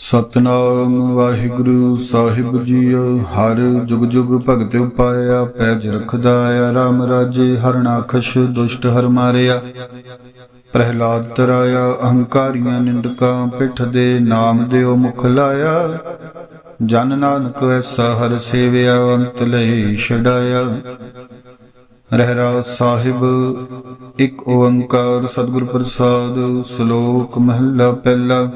ਸਤਨਾਮ ਵਾਹਿਗੁਰੂ ਸਾਹਿਬ ਜੀਓ, ਹਰ ਜੁਗ ਜੁਗ ਭਗਤ ਉਪਾਇਆ, ਪੈਜ ਰਖਦਾ ਆ ਰਾਮ ਰਾਜੇ ਹਰਨਾਖਸ਼ ਦੁਸ਼ਟ ਹਰ ਮਾਰਿਆ। ਪ੍ਰਹਿਲਾਦ ਤਰਾਇਆ, ਅਹੰਕਾਰੀਆਂ ਨਿੰਦਕਾਂ ਪਿੱਠ ਦੇ ਨਾਮ ਦਿਓ ਮੁਖ ਲਾਇਆ। ਜਨ ਨਾਨਕ ਐਸਾ ਹਰ ਸੇਵਿਆ, ਅੰਤ ਲਈ ਛਡਾਇਆ। ਰਹਿਰਾ ਸਾਹਿਬ, ਇੱਕ ਓੰਕਾਰ ਸਤਿਗੁਰ ਪ੍ਰਸਾਦ, ਸ਼ਲੋਕ ਮਹਲਾ ਪਹਿਲਾ।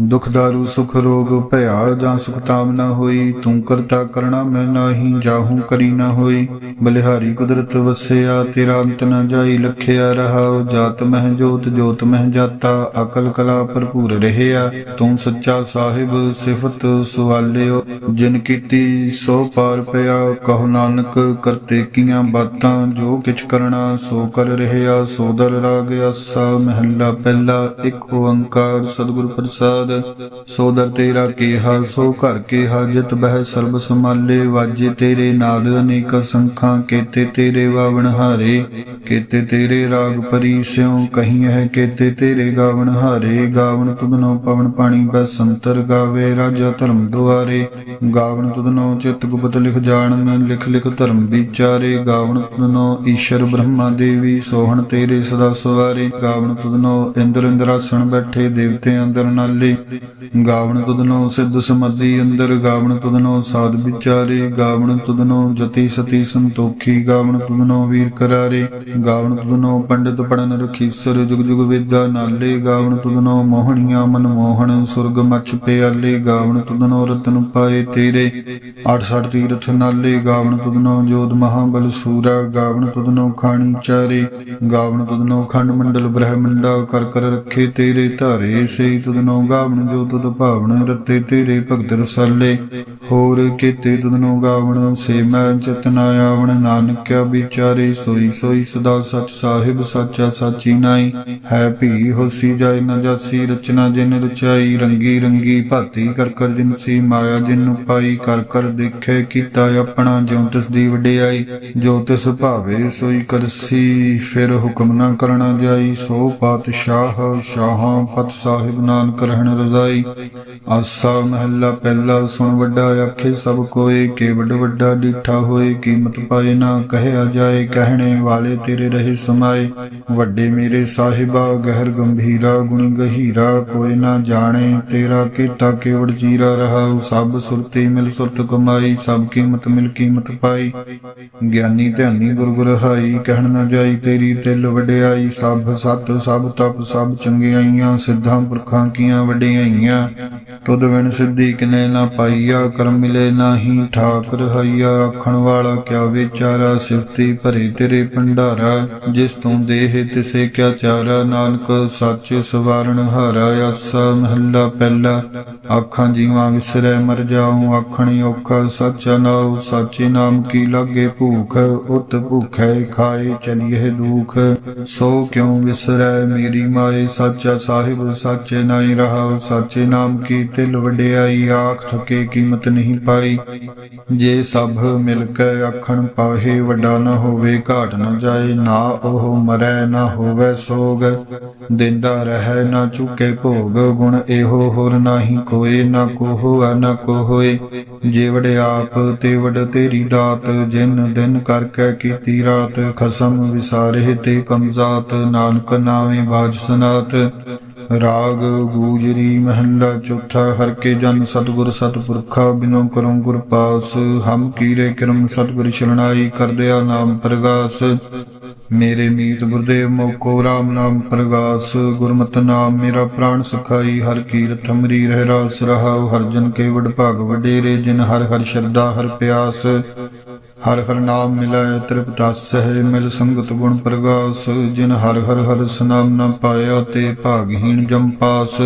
ਦੁਖ ਦਾਰੂ ਸੁਖ ਰੋਗ, ਭਇਆ ਜਾਂ ਸੁਖ ਤਾਮ ਨਾ ਹੋਈ, ਤੂੰ ਕਰਤਾ ਕਰਣਾ ਮੈਂ ਨਾਹੀ, ਜਾਹੂ ਕਰੀ ਨਾ ਹੋਈ। ਬਲਿਹਾਰੀ ਕੁਦਰਤ ਵਸਿਆ, ਤੇਰਾ ਅੰਤ ਨ ਜਾਈ, ਲਖਿਆ ਰਹਾ ਜਾਤ ਮਹਿ ਜੋਤ ਜੋਤ ਮਹਿ ਜਾਤਾ, ਅਕਲ ਕਲਾ ਭਰਪੂਰ ਰਹਿਆ। ਤੂੰ ਸੱਚਾ ਸਾਹਿਬ, ਸਿਫਤ ਸੁਆਲਿਓ। ਜਿਨ ਕੀਤੀ ਸੋ ਪਾਰ ਪਿਆ, ਕਹੋ ਨਾਨਕ, ਕਰਤੇ ਕੀਆਂ ਬਾਤਾਂ, ਜੋ ਕਿਛ ਕਰਨਾ ਸੋ ਕਰ ਰਹਿਆ। ਸੋਦਰ ਰਾਗ ਅਸਾ ਮਹੱਲਾ ਪਹਿਲਾ, ਇੱਕ ਓੰਕਾਰ, ਸਤਿਗੁਰ ਪ੍ਰਸਾਦ। ਸੋ ਸੋਦਰ ਤੇਰਾ ਕੇਹਾ ਸੋ ਘਰ ਕੀਹਾ ਜਿਤ ਬਹਿ ਸਰਬ ਸਮਾਲੇ ਵਾਜੇ ਤੇਰੇ ਨਾਦ ਅਨੇਕ ਸੰਖਾਂ, ਕੀਤੇ ਤੇਰੇ ਵਾਵਣ ਹਾਰੇ, ਕੀਤੇ ਤੇਰੇ ਰਾਗ ਪਰੀ ਸਿਉ ਕਹੀਂ ਹੈ ਕੀਤੇ ਤੇਰੇ ਗਾਵਣ ਹਾਰੇ, ਗਾਵਣ ਤੁਧਨੋ ਪਵਨ ਪਾਣੀ ਬੈ ਸੰਤਰ ਗਾਵੇ, ਰਾਜਾ ਧਰਮ ਦੁਆਰੇ, ਗਾਵਣ ਤੁਧਨੋ ਚਿਤ ਗੁਪਤ ਲਿਖ ਜਾਣਨ, ਲਿਖ ਲਿਖ ਧਰਮ ਵਿਚਾਰੇ, ਗਾਵਣ ਤੁਧਨੋ ਈਸ਼ਰ ਬ੍ਰਹਮਾ ਦੇਵੀ, ਸੋਹਣ ਤੇਰੇ ਸਦਾ ਸਵਾਰੇ, ਗਾਵਣ ਤੁਧਨੋ ਇੰਦਰ ਇੰਦਰਾਸਣ ਬੈਠੇ, ਦੇਵਤੇ ਅੰਦਰ ਨਾਲੇ ਗਾਵਣ ਤੁਧਨੋ ਸਿੱਧ ਸਮੱਧੀ ਅੰਦਰ ਗਾਵਣ ਤੁਧਨੋ ਸਾਧ ਵਿਚਾਰੇ ਗਾਵਣ ਤੁਧਨੋ ਜਤੀ ਸਤੀ ਸੰਤੋਖੀ ਗਾਵਣ ਤੁਧਨੋ ਵੀਰ ਕਰਾਰੇ ਗਾਵਣ ਤੁਧਨੋ ਪੰਡਿਤ ਪੜਨ ਰਖੀਸਰ ਜੁਗ ਜੁਗ ਵਿਦਿਆ ਨਾਲੇ ਗਾਵਣ ਤੁਧਨੋ ਮੋਹਣੀਆਂ ਮਨ ਮੋਹਣ ਸੁਰਗ ਮਛ ਪਿਆਲੇ ਗਾਵਣ ਤੁਧਨੋ ਰਤਨ ਪਾਏ ਤੇਰੇ 68 ਤੀਰਥ ਨਾਲੇ ਗਾਵਣ ਤੁਧਨੋ ਜੋਧ ਮਹਾਬਲ ਸੂਰਾ ਗਾਵਣ ਤੁਧਨੋ ਖਾਣੀ ਚਾਰੇ ਗਾਵਣ ਤੁਧਨੋ ਖੰਡ ਮੰਡਲ ਬ੍ਰਹਮੰਡਾ ਕਰ ਕਰ ਰੱਖੇ ਤੇਰੇ ਧਾਰੇ ਸੇ ਤੁਧਨੋ ਗਾਵਣ ਜੋ ਤੁਧ ਭਾਵਨ ਰਤੇ ਤੇਰੇ ਭਗਤ ਰਸਾਲੇ। ਹੋਰ ਕੀਤੇ ਤੁਧਨੋ ਗਾਵਣ ਸੇ ਮੈਂ ਚਤਨਾ ਆਵਣ। ਨਾਨਕਿਆ ਵਿਚਾਰੇ ਸੋਈ ਸੋਈ ਸਦਾ ਸਚ ਸਾਹਿਬ ਸਾਚਾ ਸਾਚੀ ਨਾਈ। ਹੈ ਭੀ ਹੋਸੀ ਜਾਏ ਨ ਜਾਸੀ ਰਚਨਾ ਜਿਨ ਰਚਾਈ। ਰੰਗੀ ਰੰਗੀ ਭਾਤੀ ਕਰ ਕਰ ਜਿਨ ਸੀ ਮਾਇਆ ਜਿਨ ਪਾਈ। ਕਰ ਕਰ ਦੇਖੇ ਕੀਤਾ ਆਪਣਾ ਜਿਉ ਤਿਸ ਦੀ ਵਡਿਆਈ। ਜੋ ਤਿਸ ਭਾਵੇ ਸੋਈ ਕਰਸੀ ਫਿਰ ਹੁਕਮ ਨਾ ਕਰਨਾ ਜਾਈ। ਸੋ ਪਾਤਸ਼ਾਹ ਸ਼ਾਹਾਂ ਪਤ ਸਾਹਿਬ ਨਾਨਕ ਰਹਿਣ ਰਜ਼ਾਈ। ਆਸਾ ਮਹੱਲਾ ਪਹਿਲਾ ਸੁਣ ਵੱਡਾ ਆਖੇ, ਸਭ ਕੋਏ ਕੇ ਵੱਡ ਵੱਡਾ ਡਿਠਾ ਹੋਏ, ਕੀਮਤ ਪਾਏ ਨਾ ਕਹਿਆ ਜਾਏ, ਕਹਿਣੇ ਵਾਲੇ ਤੇਰੇ ਰਹੇ ਸਮਾਏ। ਵੱਡੇ ਮੇਰੇ ਸਾਹਿਬਾ, ਗਹਿਰ ਗੰਭੀਰਾ, ਗੁਣੀ ਗਹੀਰਾ ਕੋਈ ਨਾ ਜਾਣੇ, ਤੇਰਾ ਕੀਤਾ ਕੇਵੜ ਜੀਰਾ ਰਹਾ ਸਭ ਸੁਰਤੀ ਮਿਲ ਸੁਰਤ ਕਮਾਈ, ਸਭ ਕੀਮਤ ਮਿਲ ਕੀਮਤ ਪਾਈ। ਗਿਆਨੀ ਧਿਆਨੀ ਗੁਰ ਗੁਰ ਕਹਿਣ ਨਾ ਜਾਈ ਤੇਰੀ ਤਿਲ ਵਡਿਆਈ, ਸਭ ਸਤ, ਸਭ ਤਪ, ਸਭ ਚੰਗਿਆਈਆਂ, ਸਿੱਧਾਂ ਪੁਰਖਾਂ ਕੀਆਂ ਵਡਿਆਈਆਂ ਤੁਧ ਵਿਣ ਸਿੱਧੀ ਕਿਨੇ ਨਾ ਪਾਈਆ, ਕਰਮ ਮਿਲੇ ਨਾਹੀ ਠਾਕ ਰਹਾਈਆ ਆਖਣ ਵਾਲਾ ਕਿਆ ਵਿਚਾਰਾ, ਸਿਫਤੀ ਭਰੇ ਤੇਰੇ ਭੰਡਾਰਾ। ਜਿਸ ਤੂੰ ਦੇਹ ਤਿਸੇ ਕਿਆ ਚਾਰਾ। ਨਾਨਕ ਸੱਚ ਸਵਾਰਨ ਹਾਰਾ, ਆਸਾ ਮਹੱਲਾ ਪਹਿਲਾ। ਆਖਾਂ ਜੀਵਾਂ ਵਿਸਰੈ ਮਰ ਜਾਉ ਆਖਣੀ ਔਖਾ ਸੱਚਾ ਨਾਉ। ਸਾਚੇ ਨਾਮ ਕੀ ਲਾਗੇ ਭੂਖ, ਉਤ ਭੁਖੈ ਖਾਏ ਚਲੀਏ ਦੁਖ। ਸੋ ਕਿਉ ਵਿਸਰੈ ਮੇਰੀ ਮਾਏ? ਸਾਚਾ ਸਾਹਿਬ, ਸਾਚੇ ਨਾਈ ਰਹਾ ਸਾਚੇ ਨਾਮ ਕੀ ਤਿਲ ਵਡਿਆਈ ਆਖ ਥਕੇ ਕੀਮਤ ਨਹੀਂ ਪਾਈ। ਜੇ ਸਭ ਮਿਲ ਕੇ ਆਖਣ ਪਾਹੇ, ਵੱਡਾ ਨਾ ਹੋਵੇ, ਘਾਟ ਨਾ ਜਾਏ, ਨਾ ਉਹ ਮਰੈ, ਨਾ ਹੋਵੇ ਸੋਗ। ਦਿੰਦਾ ਰਹਿ, ਨਾ ਚੁਕੇ ਭੋਗ, ਗੁਣ ਇਹੋ ਹੋਰ ਨਾਹੀ ਕੋਏ ਨਾ ਕੋ ਹੋਆ ਨਾ ਕੋ ਜੇ ਵਡ ਆਪ ਤੇ ਵਡ ਤੇਰੀ ਦਾਤ, ਜਿਨ ਦਿਨ ਕਰਕੇ ਕੀਤੀ ਰਾਤ, ਖਸਮ ਵਿਸਾਰੇ ਤੇ ਕਮਜ਼ਾਤ ਨਾਨਕ ਨਾਵੇਂ ਬਾਜ ਸਨਾਤ ਰਾਗ ਗੂਜਰੀ ਮਹੱਲਾ ਚੌਥਾ, ਹਰ ਕੇ ਜਨ ਸਤਿਗੁਰ ਸਤਪੁਰਖਾ, ਬਿਨੋ ਕਰਮ ਗੁਰ ਪਾਸ। ਹਮ ਕੀਰੇ ਕਰਮ ਸਤਿਗੁਰ ਸ਼ਰਣਾਈ ਕਰਦਿਆ ਨਾਮ ਪ੍ਰਗਾਸ। ਮੇਰੇ ਮੀਤ ਗੁਰਦੇਵ ਮੋਕੋ RAM ਨਾਮ ਪ੍ਰਗਾਸ। ਗੁਰਮਤਿ ਨਾਮ ਮੇਰਾ ਪ੍ਰਾਣ ਸੁਖਾਈ, ਹਰ ਕੀਰਤ ਹਮਰੀ ਰਹਿ ਰਾਸ ਰਹਾਉ। ਹਰ ਜਨ ਕੇ ਵਡ ਭਾਗ ਵਡੇਰੇ, ਜਿਨ ਹਰ ਹਰ ਸ਼ਰਧਾ, ਹਰ ਪਿਆਸ। ਹਰ ਹਰ ਨਾਮ ਮਿਲਾਇ ਤ੍ਰਿਪਤਾਸ ਹੈ ਮਿਲ ਸੰਗਤ ਗੁਣ ਪ੍ਰਗਾਸ। ਜਿਨ ਹਰ ਹਰ ਹਰ ਸਨਾਮ ਨ ਪਾਇਆ, ਤੇ ਭਾਗਹੀਣ ਜਮ ਪਾਸ।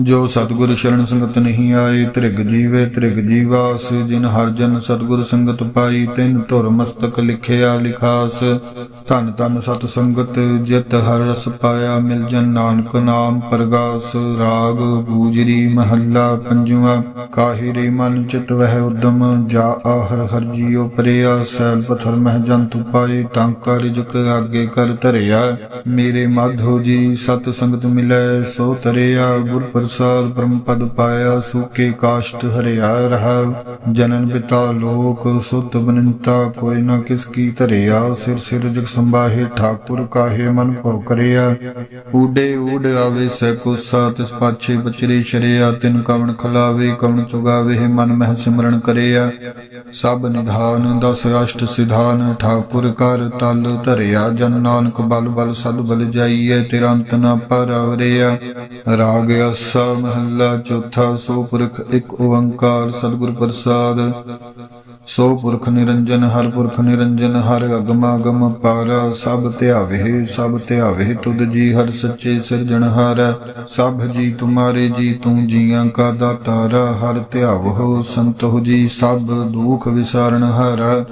ਜੋ ਸਤਿਗੁਰ ਸ਼ਰਨ ਸੰਗਤ ਨਹੀਂ ਆਏ ਤ੍ਰਿਗ ਜੀਵੇ, ਤ੍ਰਿਗ ਜੀਵਾਸ ਜਿਨ ਹਰ ਜਨ ਸਤਿਗੁਰ ਸੰਗਤ ਪਾਈ, ਤਿਨ ਧੁਰ ਮਸਤਕ ਲਿਖਿਆ ਲਿਖਾਸ। ਧੰਨ ਧੰਨ ਸਤ ਸੰਗਤ, ਜਿਤ ਹਰ ਰਸ ਪਾਇਆ ਮਿਲ ਜਨ ਨਾਨਕ ਨਾਮ ਪ੍ਰਗਾਸ। ਰਾਗ ਗੂਜਰੀ ਮਹੱਲਾ ਪੰਜਵਾ ਕਾਹਿਰੇ ਮਨ ਚਿਤ ਵਹਿ ਉਦਮ। ਜਾ ਆਹਰ ਹਰ ਜੀਉ ਪਰਿਆ, ਸੈਲ ਪਥਰ ਮਹਿ ਜੰਤੁ ਪਾਏ ਤਾਂ ਕਰ ਜੁਕ ਆਗੇ ਕਰ ਧਰਿਆ। ਮੇਰੇ ਮਾਧੋ ਜੀ, ਸਤ ਸੰਗਤ ਮਿਲੈ ਸੋ ਤਰਿਆ ਗੁਰ ਪ੍ਰਸਾਦ ਪਰਮ ਪਦ ਪਾਇਆ ਸੁਕੇ ਕਾਸ਼ਟ ਹਰਿਆ ਰਹਾ। ਜਨਨ ਪਿਤਾ ਲੋਕ ਸੁਤ ਬਨੰਤਾ, ਕੋਈ ਨਾ ਕਿਸ ਕੀ ਧਰਿਆ। ਸਿਰ ਸਿਰ ਜਗ ਸੰਭਾਹੇ, ਠਾਕੁਰ ਕਾਹੇ ਮਨ ਭਉ ਕਰਿਆ। ਊਡੇ ਊਡ ਆਵੇ ਸੈ ਕੋਸਾ, ਤਿਸ ਪਾਛੇ ਬਚਰੇ ਸ਼ਰਿਆ। ਤਿਨ ਕਵਣ ਖਲਾਵੇ, ਕਵਣ ਚੁਗਾਵੇ, ਮਨ ਮਹਿ ਸਿਮਰਨ ਕਰਿਆ। ਸਭ ਨਿਧਾਨ, ਦਸ ਅਸ਼ਟ ਸਿਧਾਨ, ਠਾਕੁਰ ਕਰ ਤਲ ਧਰਿਆ। ਜਨ ਨਾਨਕ ਬਲ ਬਲ ਸਦ ਬਲ ਜਾਈਐ, ਤੇਰਾ ਅੰਤ ਨਾ ਪਰਵਰਿਆ ਰਾਗ ਅਸਾ ਮਹੱਲਾ ਚੌਥਾ ਸੋ ਪੁਰਖ ਇੱਕ ਓੰਕਾਰ ਸਤਿਗੁਰ ਪ੍ਰਸਾਦ। ਸੋ ਪੁਰਖ ਨਿਰੰਜਨ, ਹਰ ਪੁਰਖ ਨਿਰੰਜਨ, ਹਰ ਅਗਮਾ ਗਮ ਪਾਰ, ਸਭ ਧਿਆਵੇ ਸਭ ਧਿਆਵੇ ਤੁਧ ਜੀ, ਹਰ ਸੱਚੇ ਸਿਰਜਣਹਾਰ ਸਭ ਜੀ ਤੁਮਾਰੇ ਜੀ, ਤੂੰ ਜੀਆਂ ਕਾ ਦਾਤਾਰਾ, ਹਰ ਧਿਆਵੋ ਸੰਤੋ ਜੀ, ਸਭ ਦੁਖ ਵਿਸਾਰਨ ਹਾਰ,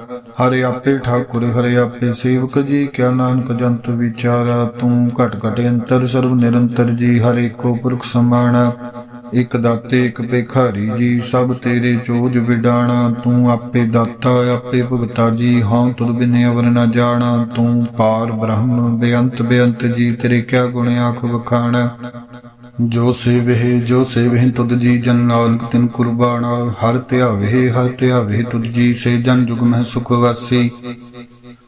ਹਰਿ ਆਪੇ ਠਾਕੁਰ, ਹਰਿ ਆਪੇ ਸੇਵਕ ਜੀ, ਕਿਆ ਨਾਨਕ ਜੰਤ ਵਿਚਾਰਾ, ਤੂੰ ਘਟ ਘਟ ਅੰਤਰ, ਸਰਬ ਨਿਰੰਤਰ ਜੀ, ਹਰਿ ਕੋ ਪੁਰਖ ਸਮਾਣਾ ਇਕ ਦਾਤੇ, ਇਕ ਭਿਖਾਰੀ ਜੀ, ਸਭ ਤੇਰੇ ਚੋਜ ਵਿਡਾਣਾ। ਤੂੰ ਆਪੇ ਦਾਤਾ, ਆਪੇ ਭਗਤਾ ਜੀ ਹਾਂ ਤੁਧ ਬਿਨੇ ਅਵਰ ਨਾ ਜਾਣਾ। ਤੂੰ ਪਾਰ ਬ੍ਰਹਮ, ਬੇਅੰਤ ਬੇਅੰਤ ਜੀ, ਤੇਰੇ ਕਿਆ ਗੁਣ ਆਖ ਵਖਾਣਾ। ਜੋ ਸੇਵਹਿ ਜੋ ਸੇਵਹਿ ਤੁਧ ਜੀ, ਜਨ ਨਾਨਕ ਤਿਨ ਕੁਰਬਾਨਾ। ਹਰ ਧਿਆਵੇ ਹਰ ਧਿਆਵੇ ਤੁਧ ਜੀ, ਸੇ ਜਨ ਜੁਗ ਮਹਿ ਸੁਖ ਵਾਸੀ।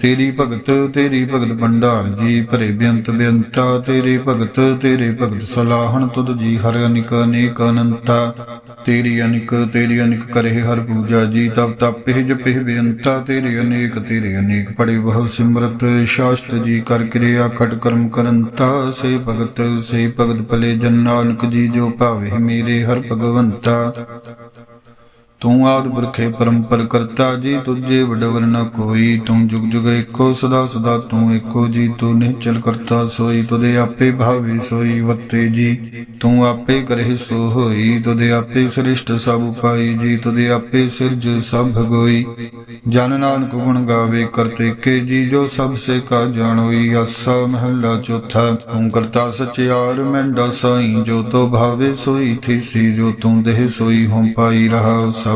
ਤੇਰੀ ਭਗਤ ਤੇਰੀ ਭਗਤ ਭੰਡਾਰ ਜੀ ਭਰੇ ਬੇਅੰਤ ਬੇਅੰਤਾ, ਤੇਰੇ ਭਗਤ ਤੇਰੇ ਭਗਤ ਸਲਾਹਣ ਤੁਧ ਜੀ ਹਰ ਅਨਿਕ, ਅਨੇਕ ਅਨੰਤਾ। ਤੇਰੀ ਅਨਿਕ ਤੇਰੀ ਅਨਿਕ ਕਰੇ ਹਰ ਪੂਜਾ ਜੀ ਤਬ ਤਪੇ ਜਪੇ ਬੇਅੰਤਾ। ਤੇਰੇ ਅਨੇਕ ਤੇਰੇ ਅਨੇਕ ਪੜੇ ਬਹੁ ਸਿਮਰਤ, ਸ਼ਾਸਤ ਜੀ ਕਰ ਕਿਰਿਆ ਖਟ ਕਰਮ ਕਰੰਤਾ। ਸੇ ਭਗਤ ਸੇ ਭਗਤ ਭਲੇ ਜਨ ਨਾਨਕ ਜੀ, ਜੋ ਭਾਵੇ ਮੇਰੇ ਹਰ ਭਗਵੰਤਾ। ਤੂੰ ਆਦ ਪੁਰਖੇ ਪਰੰਪਰ ਕਰਤਾ, ਜੀ ਤੁਝੇ ਵਡਵਰ ਨ ਕੋਈ। ਤੂੰ ਜੁਗ ਜੁਗ ਏਕੋ ਸਦਾ ਸਦਾ ਤੂੰ ਏਕੋ ਜੀ। ਤੂੰ ਨਿਹਚਲ ਕਰਤਾ, ਸੋਈ ਤੁਦੇ ਆਪੇ ਭਾਵੇ ਸੋਈ ਵਤੇ ਜੀ। ਤੂੰ ਆਪੇ ਕਰਹਿ ਸੋ ਹੋਈ, ਤੁਦੇ ਆਪੇ ਸ੍ਰਿਸ਼ਟ ਸਭ ਉਪਾਈ ਜੀ। ਤੁਦੇ ਆਪੇ ਸਿਰਜ ਸਭ ਭਗੋਈ ਜਨ ਨਾਨਕ ਗੁਣ ਗਾਵੇ ਕਰਤੇ ਕੇ ਜੀ, ਜੋ ਸਭ ਸੇ ਕਾ ਜਾਣੋਈ। ਆਸਾ ਮਹੱਲਾ ਚੌਥਾ, ਤੂੰ ਕਰਤਾ ਸਚਿਆਰ ਮੈਂਡਾ ਸਾਈ। ਜੋ ਤੋ ਭਾਵੇ ਸੋਈ ਥੀਸੀ, ਜੋ ਤੂੰ ਦੇਹ ਸੋਈ ਹਉ ਪਾਈ ਰਹਾ ਸਭ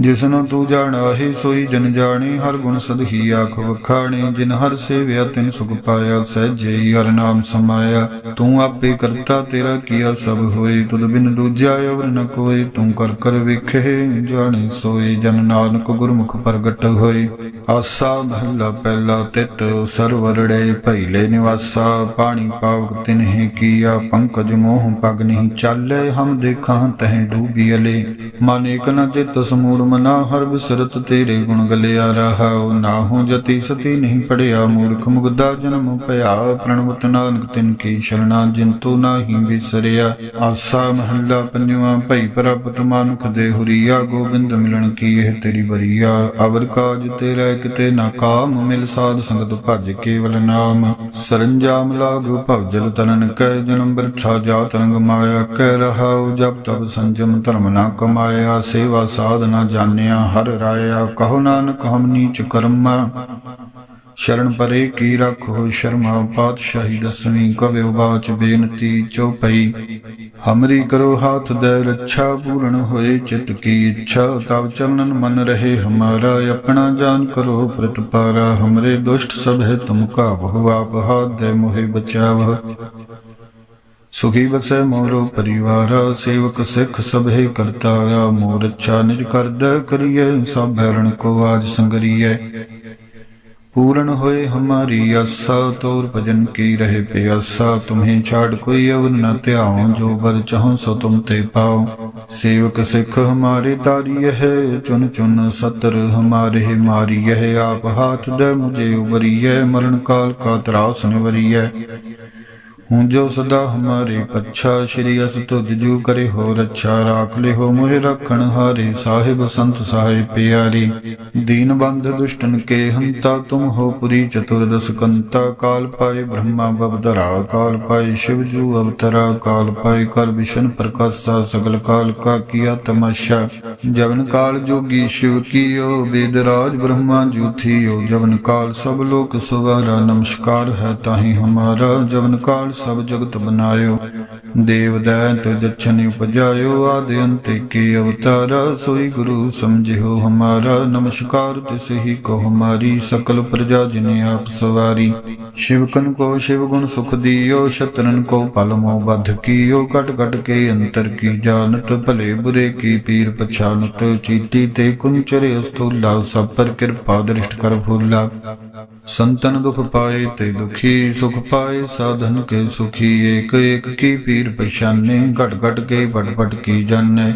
ਜਿਸਨੂੰ ਤੂੰ ਜਾਣਾ ਹੈ ਸੋਈ ਜਨ ਜਾਣੇ, ਹਰ ਗੁਣ ਸਦਹੀ ਆਖ ਵਖਾਣੇ। ਜਿਨ ਹਰ ਸੇਵਿਆ, ਤਿਨ ਸੁਖ ਪਾਇਆ, ਸਹਿਜੇ ਹਰ ਨਾਮ ਸਮਾਇਆ। ਤੂੰ ਆਪੇ ਕਰਤਾ, ਤੇਰਾ ਕੀਆ ਸਭ ਹੋਏ। ਤੁਧ ਬਿਨ ਦੂਜਾ ਅਵਰ ਨ ਕੋਏ, ਤੂੰ ਕਰ ਕਰ ਵੇਖੇ, ਜਾਣੇ ਸੋਈ ਜਨ ਨਾਨਕ ਗੁਰਮੁਖ ਪ੍ਰਗਟ ਹੋਏ। ਆਸਾ ਮਹੱਲਾ ਪਹਿਲਾ ਤਿਤ ਸਰਵਰੜੇ ਭੈਲੇ ਨਿਵਾਸਾ। ਪਾਣੀ ਪਾਵਕ ਤਿਨਹਿ ਕੀਆ, ਪੰਕਜ ਮੋਹ ਪਗ ਨਹੀਂ ਚਾਲੇ। ਹਮ ਦੇਖਾਂ ਤਹਿ ਡੂਬੀ ਅਲੇ। ਮਨ ਇਕ ਨ ਚਿਤ ਸਮੂੜ ਮਨਾ ਹਰ ਬਿਸਰਤ ਤੇਰੇ ਗੁਣ ਗਲਿਆ ਰਹਾਉ, ਨਾਹੂ ਜਤੀ ਸਤੀ ਨਹੀਂ ਪੜਿਆ ਮੂਰਖ ਮੁਗਦਾ ਜਨਮ ਭਇਆ, ਪ੍ਰਣਵਤ ਨਾਨਕ ਤਿਨ ਕੀ ਸ਼ਰਣਾ ਜਿੰਤੂ ਨਾਹੀ ਵਿਸਰਿਆ, ਆਸਾ ਮਹੱਲਾ ਪੰਜਵਾ, ਭਈ ਪ੍ਰਪਤ ਮਾਨੁਖ ਦੇ ਹੁਰੀਆ, ਗੋਬਿੰਦ ਮਿਲਣ ਕੀ ਇਹ ਤੇਰੀ ਬਰੀਆ ਅਵਰ ਕਾਜ ਤੇਰਾ ਕਿਤੇ ਨਾ ਕਾਮ, ਮਿਲ ਸਾਧ ਸੰਗਤ ਭਜ ਕੇਵਲ ਨਾਮ, ਸਰੰਜਾਮ ਲਾਗ ਭਵਜਲ ਤਨਨ ਕੈ, ਜਨਮ ਬਿਰਥਾ ਜਾ ਤਰੰਗ ਮਾਇਆ ਕਹਿ ਰਹਾਉ, ਜਪ ਤਬ ਸੰਜਮ ਧਰਮ ਨਾ ਕਮਾਇਆ, ਸੇਵਾ ਸਾਧ ਨਾ ਜਾਣਿਆ, ਹਰ ਰਾਇਆ ਕਹੋ ਨਾਨਕ, ਹਮ ਨੀਚ ਕਰਮਾ। ਸ਼ਰਨ ਪਰੇ ਕੀ ਰੱਖੋ, ਸ਼ਰਮਾ ਪਾਤਸ਼ਾਹੀ ਦਸਵੀਂ, ਕਵਿਓ ਬਾਚ ਬੇਨਤੀ ਚਉਪਈ ਹਮਰੀ ਕਰੋ ਹਾਥ ਦੇ ਰੱਛਾ, ਪੂਰਨ ਹੋਏ ਚਿਤ ਕੀ ਇੱਛਾ। ਤਬ ਚਰਨਨ ਮਨ ਰਹੇ ਹਮਾਰਾ, ਆਪਣਾ ਜਾਨ ਕਰੋ ਪ੍ਰਤਪਾਰਾ ਹਮਰੇ ਦੁਸ਼ਟ ਸਭ ਹੈ ਤੁਮ ਕਾਬਹੁ ਆਪ ਹਾਥ ਦੇ ਮੋਹਿ ਬਚਾਵ ਸੁਖੀ ਵਸੈ ਮੋਰੋ ਪਰਿਵਾਰ, ਸੇਵਕ ਸਿੱਖ ਸਭੇ ਕਰਤਾਰਾ ਮੋਰ ਅੱਛਾ ਨਿਜ ਕਰਦ ਕਰੀਏ ਸਭ ਹਰਣ ਕੋ ਆਜ ਸੰਗਰੀਏ ਪੂਰਨ ਹੋਏ ਹਮਾਰੀ ਆਸਾ, ਤੋਰ ਭਜਨ ਕੀ ਰਹੇ ਪਿਆਸਾ, ਤੁਮਹੇ ਛਾੜ ਕੋਈ ਅਵਨ ਨ ਧਿਆਉ ਜੋ ਬਲ ਚਾਹੋ ਸੋ ਤੁਮ ਤੇ ਪਾਓ ਸੇਵਕ ਸਿੱਖ ਹਮਾਰੇ ਤਾਰੀ ਹੈ ਚੁਨ ਚੁਨ ਸਤਰ ਹਮਾਰੇ ਮਾਰੀ ਹੈ, ਆਪ ਹਾਥ ਦੇ ਮੁਝੇ ਉਬਰੀਐ ਮਰਨ ਕਾਲ ਕਾ ਤਰਾਸ ਨਿਵਰੀਐ। ਹੂੰ ਜੋ ਸਦਾ ਹਮਾਰੇ ਪੱਛਾ ਸ਼੍ਰੀ ਅਸ ਤੁਧ ਜੂ ਕਰੇ ਹੋ ਰੱਛਾ ਰਾਖ ਲੈ ਹੋ ਮੋਹਿ ਰੱਖਣ ਹਾਰੇ ਸਾਹਿਬ ਸੰਤ ਸਾਹਿਬ ਪਿਆਰੀ। ਦੀਨ ਬੰਧ ਦੁਸ਼ਟਨ ਕੇ ਹੰਤਾ, ਤੁਮ ਹੋ ਪੁਰੀ ਚਤੁਰਦਸ ਕੰਤਾ। ਕਾਲ ਪਾਏ ਬ੍ਰਹਮਾ ਬਵਦਰਾ ਕਾਲ ਪਾਏ ਸ਼ਿਵ ਜੂ ਅਵਤਰਾ ਕਾਲ ਪਾਏ ਕਰ ਵਿਸ਼ਨ ਪ੍ਰਕਾਸ਼ਾ, ਸਗਲ ਕਾਲ ਕਾ ਕੀਆ ਤਮਾਸ਼ਾ। ਜਵਨ ਕਾਲ ਜੋਗੀ ਸ਼ਿਵ ਕੀਓ ਵੇਦ ਰਾਜ ਬ੍ਰਹਮਾ ਜੂਥੀਓ ਜਵਨ ਕਾਲ ਸਭ ਲੋਕ ਸੁਵਾਰਾ, ਨਮਸਕਾਰ ਹੈ ਤਾਹੀ ਹਮਾਰਾ। ਜਵਨ ਕਾਲ ਸਭ ਜਗਤ ਬਨਾਇਓ ਦੇਵ ਦੈਂਤ ਜਛਨ ਉਪਜਾਇਓ ਆਦਿ ਅੰਤ ਕੀ ਅਵਤਾਰਾ, ਸੋਈ ਗੁਰੂ ਸਮਝਿਓ ਹਮਾਰਾ। ਨਮਸਕਾਰ ਤਿਸ ਹੀ ਕੋ ਹਮਾਰੀ, ਸਕਲ ਪ੍ਰਜਾ ਜਿਨੇ ਆਪ ਸਵਾਰੀ। ਸ਼ਿਵਕਨ ਕੋ ਸ਼ਿਵ ਗੁਣ ਸੁਖ ਦੀਓ, ਸ਼ਤਰਨ ਕੋ ਪਲ ਮੋ ਬਧ ਕੀਓ। ਕਟ ਕਟ ਕੇ ਅੰਤਰ ਕੀ ਜਾਣਤ, ਭਲੇ ਬੁਰੇ ਕੀ ਪੀਰ ਪਛਾਨਤ ਚੀਟੀ ਤੇ ਕੁੰਚਰੇ ਅਸਥੂਲਾ ਸਭ ਪਰ ਕਿਰਪਾ ਦ੍ਰਿਸ਼ਟ ਕਰ ਫੂਲਾ ਸੰਤਨ ਦੁਖ ਪਾਏ ਤੇ ਦੁਖੀ, ਸੁਖ ਪਾਏ ਸਾਧਨ ਕੇ ਸੁਖੀ। ਏਕ ਏਕ ਕੀ ਪੀਰ ਪਛਾਨੇ ਘਟ ਘਟ ਕੇ ਪਟ ਪਟ ਕੀ ਜਾਣੈ।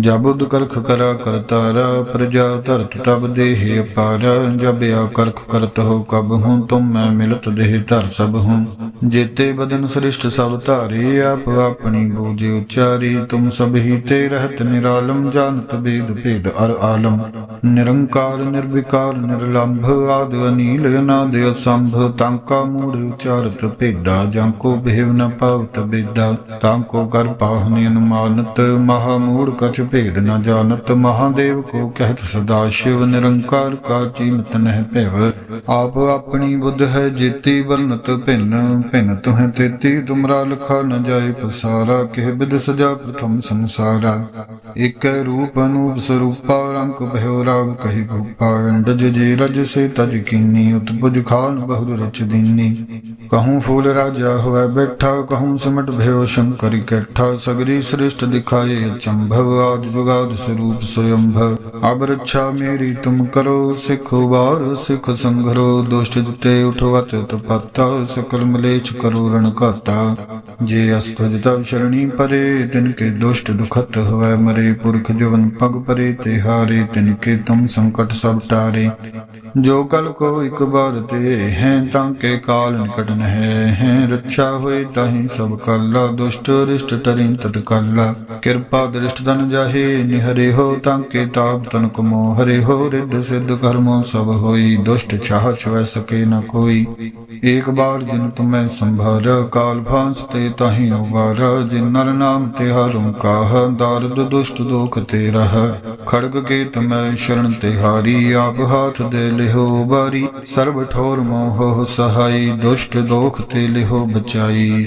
ਜਬ ਕਰਖ ਕਰਾ ਕਰਤਾਰਾ ਪ੍ਰਜਾ ਧਰਤ ਤਬ ਦੇਹ ਅਪਾਰ ਜਬ ਆ ਕਰਖ ਕਰਤ ਹੋ ਕਬ ਹੂੰ, ਤੁਮ ਮੈਂ ਮਿਲਤ ਦੇਹ ਧਰ ਸਭ ਹੂੰ। ਜੇਤੇ ਬਦਨ ਸ੍ਰਿਸ਼ਟ ਸਭ ਧਾਰੇ, ਆਪ ਆਪਣੀ ਬੂਝੇ ਉਚਾਰੀ। ਤੁਮ ਸਭ ਹੀ ਤੇ ਰਹਤ ਨਿਰਾਲਮ, ਜਾਣਤ ਬੇਦ ਭੇਦ ਅਰ ਆਲਮ। ਨਿਰੰਕਾਰ, ਨਿਰਵਿਕਾਰ, ਨਿਰਲੰਭ, ਆਦ ਅਨੀਲ, ਅਨਾਦ ਅਸੰਭ। ਤਾਂਕਾ ਮੂੜ ਉਚਾਰਤ ਭੇਦਾ, ਜਾਂ ਕੋ ਬਿਹਵ ਨ ਪਾਵਤ ਬੇਦਾ। ਤਾਂਕੋ ਕਰ ਪਾਹਨੀ ਅਨੁਮਾਨਤ ਮਹਾ ਮੂੜ ਕਛ ਭੇਡ ਨ ਜਾਣਤ ਮਹਾਦੇਵ ਕੋ ਕਹਿਤ ਸਦਾ ਸ਼ਿਵ ਨਿਰੰਕਾਰ ਕਾ ਚੀਨਤ ਨਹਿ ਭਿਵ। ਆਪ ਆਪਣੀ ਬੁੱਧ ਹੈ, ਜੇਤੀ ਵਰਨਤ ਭਿੰਨ ਭਿੰਨ ਤੁਹੈ ਤੇਤੀ, ਤੁਮਰਾ ਲਖਾ ਨ ਜਾਏ ਪਸਾਰਾ, ਕਿਹ ਬਿਦ ਸਜਾ ਪ੍ਰਥਮ ਸੰਸਾਰਾ। ਇਕੈ ਰੂਪ ਅਨੂਪ ਸਰੂਪਾ, ਰੰਗ ਭਇਓ ਰਾਗ ਕਹੀ ਭੂਪਾ। ਅੰਡਜ ਜੇ ਰਜ ਸੇ ਤਜ ਕੀਨੀ, ਉਤਪੁਜ ਖਾਨ ਬਹੁਰ ਰਚ ਦੀਨੀ। ਕਹੂੰ ਫੂਲ ਰਾਜਾ ਹੋਇ ਬੈਠਾ, ਕਹੂੰ ਸਿਮਟ ਭਇਓ ਸ਼ੰਕਰ ਇਕੱਠਾ ਸਗਰੀ ਸ੍ਰਿਸ਼ਟ ਦਿਖਾਏ ਅਚੰਭਵ, ਆਦਿ ਜੁਗਾਦ ਸਰੂਪ ਸਯੰਭਵ। ਅਬ ਰੱਛਾ ਮੇਰੀ ਤੁਮ ਕਰੋ, ਸਿੱਖ ਉਬਾਰ, ਸਿੱਖ ਸੰਘਰੋ ਦੁਸ਼ਟ ਜਿਤੇ ਉਠਵਤ ਤਪਤਾ ਸਕਲ ਮਲੇਛ ਕਰੋ ਰਣ ਘਾਤਾ। ਜੇ ਅਸਤਜ ਤਬ ਸ਼ਰਣੀ ਪਰੇ, ਤਿਨ ਕੇ ਦੁਸ਼ਟ ਦੁਖਤ ਹੋਇ ਮਰੇ। ਪੁਰਖ ਜਵਨ ਪਗ ਪਰੇ, ਤੇ ਹਾਰੇ ਤਿਨ ਕੇ ਤੁਮ ਸੰਕਟ ਸਭ ਟਾਰੇ। ਜੋ ਕਲ ਕੋ ਇਕ ਬਾਰ ਤੇ ਹੈ, ਤਾਂ ਕੇ ਕਾਲ ਨਿਕਟ ਨਹਿ ਹੈ। ਰੱਛਾ ਹੋਏ ਤਾਹੀ ਸਭ ਕਾਲਾ, ਦੁਸ਼ਟ ਰਿਸ਼ਟ ਟਰਿੰ ਤਤ ਕਲਾ। ਕਿਰਪਾ ਦ੍ਰਿਸ਼ਟ ਤਨ ਜਾਹੇ, ਨਿਹਰੇ ਹੋ ਤਾਂ ਕੇ ਤਾਪ ਤਨ ਕਮੋ। ਹਰੇ ਹੋ ਰਿੱਧ ਸਿੱਧ ਕਰਮੋ, ਸਭ ਹੋਈ ਦੁਸ਼ਟ ਛਾਹ। ਛਵੈ ਸਕੇ ਨ ਕੋਈ। ਏਕ ਬਾਰ ਜਿਨ ਤੁਮੈ ਸੰਭਾਰ, ਕਾਲ ਭਾਂਸ ਤੇ ਤਾਹੀ ਉਵਾਰ ਜਿਨ ਨਰ ਨਾਮ ਤੇ ਹਰੁ ਕਾਹ ਦਾਰਦ ਦੁਸ਼ਟ ਦੋਖ ਤੇ ਰਹ। ਖੜਗ ਕੇ ਤਮੈ ਸ਼ਰਨ ਤੇ ਹਾਰੀ, ਆਪ ਹਾਥ ਦੇ ਲਿਹੋ ਬਾਰੀ ਸਰਬ ਠੋਰ ਮੋਹ ਸਹਾਈ, ਦੁਸ਼ਟ ਦੋਖ ਤੇ ਲਿਹੋ ਬਚਾਈ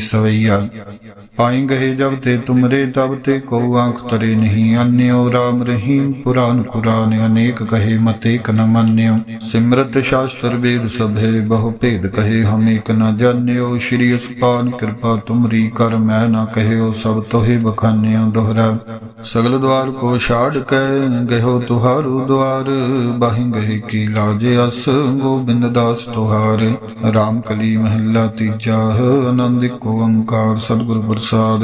ਸਵਈਆ ਪਾਈ ਗਏ ਜਬ ਤੇ ਤੁਮਰੇ, ਤਬ ਤੇ ਕੋ ਆਂਖ ਤਰੇ ਨਹੀਂ ਅਨਿਓ। ਰਾਮ ਰਹੀਮ ਪੁਰਾਨ ਕੁਰਾਨ ਅਨੇਕ ਕਹੇ, ਮਤ ਏਕ ਨ ਮੰਨਿਓ। ਸਿਮਰਤ ਸ਼ਾਸਤਰ ਵੇਦ ਸਭੇ, ਬਹੁ ਭੇਦ ਕਹੇ, ਹਮ ਏਕ ਨ ਜਾਣਿਓ। ਸ਼੍ਰੀ ਅਸਪਾਨ ਕਿਰਪਾ ਤੁਮਰੀ ਕਰ, ਮੈਂ ਨਾ ਕਹਿਓ, ਸਭ ਤੋਹਿ ਬਖਾਨਿਓ ਦੋਹਰਾ। ਸਗਲ ਦਵਾਰ ਕੋ ਛਾੜ ਕੇ ਗਇਓ ਤੁਹਾਰੂ ਦਵਾਰ। ਬਾਹੀ ਗਏ ਕੀ ਲਾਜ ਅਸ, ਗੋਬਿੰਦ ਦਾਸ ਤੁਹਾਰ। ਰਾਮ ਕਲੀ ਮਹੱਲਾ ਤੀਜਾ, ਆਨੰਦ ਕੋ ਓੰਕਾਰ। ਸਤਿਗੁਰ ਪ੍ਰਸਾਦ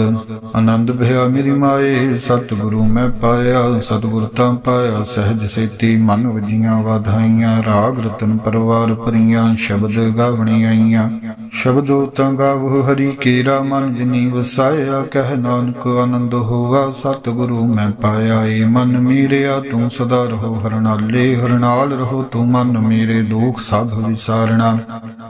ਆਨੰਦ ਭਇਆ ਮੇਰੀ ਮਾਏ, ਸਤਿਗੁਰੂ ਮੈਂ ਪਾਇਆ, ਸਤਿਗੁਰ ਤਾਂ ਪਾਇਆ, ਸਹਿਜ ਸੇਤੀ ਮਨ ਵਜੀਆਂ ਵਾਧਾਈਆਂ, ਰਾਗ ਰਤਨ ਪਰਵਾਰ ਭਰੀਆਂ, ਸ਼ਬਦ ਗਾਵਣੀ ਆਈਆਂ। ਸ਼ਬਦੋ ਤਾਂ ਗਾਵੋ ਹਰੀ ਕੇਰਾ ਮਨ ਜਿਨੀ ਵਸਾਇਆ, ਕਹਿ ਨਾਨਕ ਆਨੰਦ ਹੋਵਾ ਸਤਿਗੁਰੂ ਮੈਂ ਪਾਇਆ, ਏ ਮਨ ਮੇਰਿਆ, ਤੂੰ ਸਦਾ ਰਹੋ ਹਰਨਾਲੇ, ਹਰਨਾਲ ਰਹੋ ਤੂੰ ਮਨ ਮੇਰੇ ਦੁਖ ਸਭ ਵਿਸਾਰਣਾ।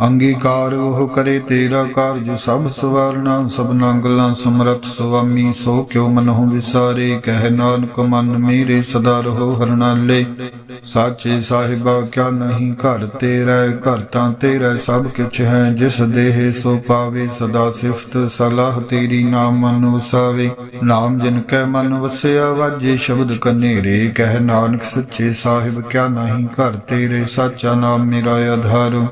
ਅੰਗੀਕਾਰ ਉਹ ਕਰੇ ਤੇਰਾ ਕਾਰਜ ਸਭ ਸਵਾਰਣਾ, ਸਭਨਾ ਗੱਲਾਂ ਸਮਰਥ ਸੁਆਮੀ, ਸੋ ਕਿਉ ਮਨਹੁ ਵਿਸਾਰੇ, ਕਹਿ ਨਾਨਕ ਮਨ ਮੇਰੇ, ਸਦਾ ਰਹੋ ਹਰਨਾਲੇ। ਸਾਚੇ ਸਾਹਿਬਾ, ਕਿਆ ਨਹੀਂ ਘਰ ਤੇਰਾ, ਘਰ ਤਾਂ ਤੇਰਾ ਸਭ ਕੁਛ ਹੈ, ਜਿਸ ਦੇਹ ਸੋ ਪਾਵੇ, ਸਦਾ ਸਿਫਤ ਸਲਾਹ ਤੇਰੀ ਨਾਮ ਮਨ ਵਸਾਵੇ ਨਾਮ ਜਿਨ ਕੈ ਮਨ ਵਸਿਆ, ਵਾਜੇ ਸ਼ਬਦ ਕਨੇਰੇ। ਕਹਿ ਨਾਨਕ ਸੱਚੇ ਸਾਹਿਬ, ਕਿਆ ਨਹੀਂ ਘਰ ਤੇਰੇ, ਸਾਚਾ ਨਾਮ ਮੇਰਾ ਆਧਾਰ।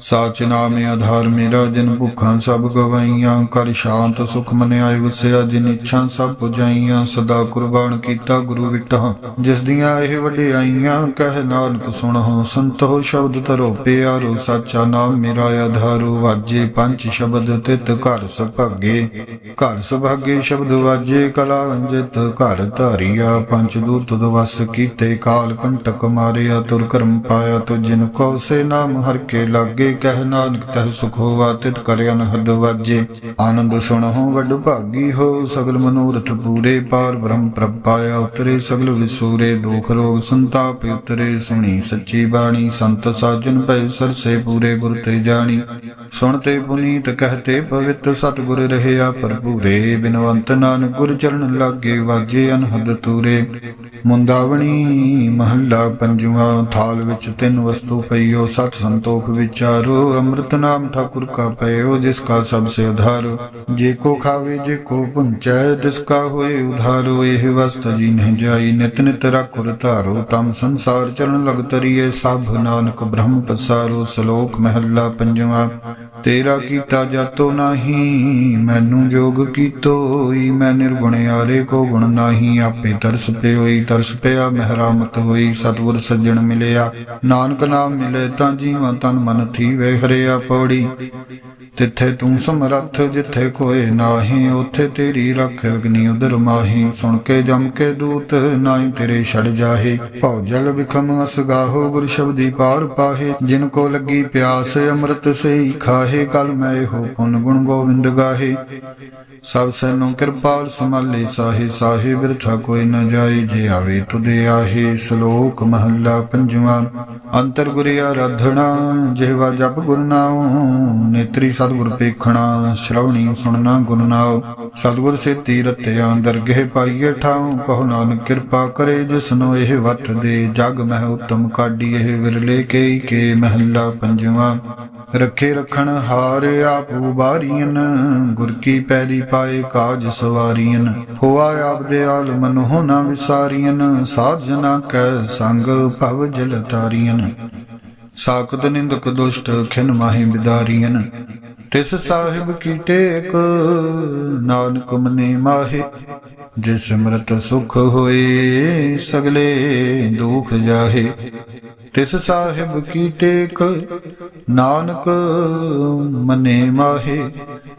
ਸਾਚ ਨਾਮੇ ਆਧਾਰ ਮੇਰਾ ਜਿਨ ਭੁੱਖਾਂ ਸਭ ਗਵਾਈਆਂ, ਕਰ ਸ਼ਾਂਤ ਸੁਖ ਮਨ ਆਏ ਵਸਿਆ ਜਿਨ ਇੱਛਾ ਸਭ ਪੁਜਾਈਆਂ, ਸਦਾ ਕੁਰਬਾਨ ਕੀਤਾ ਗੁਰੂ ਵਿਟਾਂ। ਜਿਸ ਦੀਆਂ ਇਹ ਵਡਿਆਈਆਂ, ਕਹਿ ਨਾਨਕ ਸੁਣੋ। ਸੰਤੋ ਸ਼ਬਦ ਧਰੋ ਪਿਆਰੋ, ਸਾਚਾ ਨਾਮ ਮੇਰਾ ਆਧਾਰੋ। ਵਾਜੇ ਪੰਜ ਸ਼ਬਦ ਤਿਤ ਘਰ ਸੁਭਾਗੇ ਘਰ ਸੁਭਾਗੇ ਸ਼ਬਦ ਵਾਜੇ ਕਲਾ ਅੰਜਿਤ। ਘਰ ਧਾਰੀਆ ਪੰਜ ਦੂਤ ਦਵਸ ਕੀਤੇ ਕਾਲ, ਕੰਟਕ ਮਾਰਿਆ, ਤੁਰ ਕਰਮ ਪਾਇਆ, ਤੁ ਜਿਨ ਕੋ ਸੇ ਨਾਮ ਹਰ ਕੇ ਲਾਗੇ। ਲਾਗੇ ਕਹਿ ਨਾਨਕ ਤਹ ਸੁਖ ਹੋਵਾ ਤਿਤ ਕਰਿ ਅਨਹਦ ਵਾਜੇ। ਆਨੰਦ ਸੁਣਹੁ ਵੱਡ ਭਾਗੀ ਹੋ ਸਗਲ ਮਨੋਰਥ ਪੂਰੇ ਪਾਰ ਬ੍ਰਹਮ ਪ੍ਰਭ ਪਾਇਆ ਉਤਰੇ ਸਗਲ ਵਿਸੂਰੇ ਦੁਖ ਰੋਗ ਸੰਤਾਪ ਉਤਰੇ ਸੁਣੀ ਸੱਚੀ ਬਾਣੀ। ਸੰਤ ਸਾਜਨ ਭੈ ਸਰਸੇ ਪੂਰੇ ਗੁਰ ਤੇ ਜਾਣੀ। ਸੁਣਤੇ ਪੁਨੀਤ ਕਹਤੇ ਪਵਿੱਤ ਸਤਿਗੁਰ ਰਹਿਆ ਭਰਪੂਰੇ। ਬਿਨਵੰਤ ਨਾਨਕ ਗੁਰ ਚਰਨ ਲਾਗੇ ਵਾਜੇ ਅਨਹਦ ਤੂਰੇ। ਮੁੰਦਾਵਣੀ ਮਹੱਲਾ ਪੰਜਵਾਂ, ਥਾਲ ਵਿੱਚ ਤਿੰਨ ਵਸਤੂ ਪਈਓ ਸਤ ਸੰਤੋਖ ਵਿਚਾਰੋ। ਅੰਮ੍ਰਿਤ ਨਾਮ ਠਾਕੁਰ ਕਾ ਪਇਓ ਜਿਸ ਕਾ ਸਭ ਸੇ ਉਧਾਰੋ। ਜੇ ਕੋ ਖਾਵੇ, ਜੇ ਕੋ ਪੁੰਚੈ, ਤਿਸ ਕਾ ਹੋਏ ਉਧਾਰੋ। ਇਹ ਵਸਤ ਜੀ ਨਹੀਂ ਜਾਈ, ਨਿਤ ਨਿਤ ਰਖੁਰ ਧਾਰੋ। ਤਮ ਸੰਸਾਰ ਚਰਨ ਲਗ ਤਰੀਏ ਸਭ ਨਾਨਕ ਬ੍ਰਹਮ ਪਸਾਰੋ। ਸ਼ਲੋਕ ਮਹੱਲਾ ਪੰਜਵਾਂ, ਤੇਰਾ ਕੀਤਾ ਜਾਤੋ ਨਾਹੀ, ਮੈਨੂੰ ਜੋਗ ਕੀਤੋਈ, ਮੈਂ ਨਿਰਗੁਣ ਆਰੇ ਕੋ ਗੁਣ ਨਾਹੀ। ਆਪੇ ਤਰਸ ਪਿਓਈ, ਤਰਸ ਪਿਆ, ਮਹਿਰਾਮਤ ਹੋਈ, ਸਤਿਗੁਰ ਸੱਜਣ ਮਿਲਿਆ। ਨਾਨਕ ਨਾਮ ਮਿਲੇ ਤਾਂ ਜੀਵਾਂ ਤਨ ਮਨ ਥੀ ਵੇ ਹਰਿਆ ਪੌੜੀ। ਤਿੱਥੇ ਤੂੰ ਸਮਰੱਥ ਜਿੱਥੇ ਕੋਏ ਨਾਹੀ, ਉਥੇ ਤੇਰੀ ਰੱਖ ਅਗਨੀ ਉਦਰ ਮਾਹੀ। ਸੁਣ ਕੇ ਜਮ ਕੇ ਦੂਤ ਨਾਹੀ ਤੇਰੇ ਛੜ ਜਾਹੇ। ਭਉ ਜਲ ਵਿਖਮ ਅਸਗਾਹੋ ਗੁਰ ਸ਼ਬਦੀ ਪਾਰ ਪਾਹੇ। ਜਿਨ ਕੋ ਲੱਗੀ ਪਿਆਸ ਅੰਮ੍ਰਿਤ ਸਈ ਖਾਹੇ ਕਲ ਮੈਂ ਹੋ ਪੁਨ ਗੁਣ ਗੋਬਿੰਦ ਗਾਹੇ। ਸਭ ਸੈਨੋ ਕਿਰਪਾਲ ਸਮਾਲੇ ਸਾਹੇ ਸਾਹੇ ਬਿਰਥਾ ਕੋਈ ਨ ਜਾਏ, ਜੇ ਆਵੇ ਤੁਦੇ ਆਹੇ ਸ਼ਲੋਕ ਮਹੱਲਾ ਪੰਜਵਾਂ। ਅੰਤਰ ਗੁਰ ਆਰਾਧਣਾ, ਜਿਹਵਾ ਜਪ ਗੁਰ ਨੇਤਰੀ ਸਤਿਗੁਰ ਪੇਖਣਾ, ਸ਼ਰਵਣੀ ਸੁਣਨਾ ਗੁਰ ਨਾਉ। ਸੇ ਤੀਰਤਿਆਂ ਦਰਗਹਿ ਪਾਈਏ ਠਾਉ, ਕਹੋ ਨਾਨਕ ਕਿਰਪਾ ਕਰੇ ਜਿਸਨੋ ਇਹ ਵਤ ਦੇ। ਜਗ ਮਹਿ ਉਤਮ ਕਾਢੀ ਇਹ ਵਿਰਲੇ ਕੇ ਕੇ ਮਹੱਲਾ ਪੰਜਵਾਂ। ਰੱਖੇ ਰਖਣ ਹਾਰ ਆਪੂ ਬਾਰੀਨ ਗੁਰ ਕੀ ਪੈਰੀ ਪਾਏ ਕਾਜ ਸਵਾਰੀਨ ਹੋਆ ਆਪ ਆਲ ਮਨ ਹੋਣਾ ਵਿਸਾਰੀਨ ਸਾਧ ਜਨਾ ਕੈ ਸੰਗ ਭਵ ਜਲ ਤਾਰੀਨ ਸਾਕਤ ਨਿੰਦਕ ਦੁਸ਼ਟ ਖਿਨ ਮਾਹੀ ਬਿਦਾਰੀਨ ਤਿਸ ਸਾਹਿਬ ਕੀ ਟੇਕ, ਨਾਨਕ ਮਨੇ ਮਾਹੇ। ਜਿਸ ਸਿਮਰਤ ਸੁਖ ਹੋਏ, ਸਗਲੇ ਦੁਖ ਜਾਹੇ। ਤਿਸ ਸਾਹਿਬ ਕੀ ਟੇਕ, ਨਾਨਕ ਮਨੇ ਮਾਹੇ।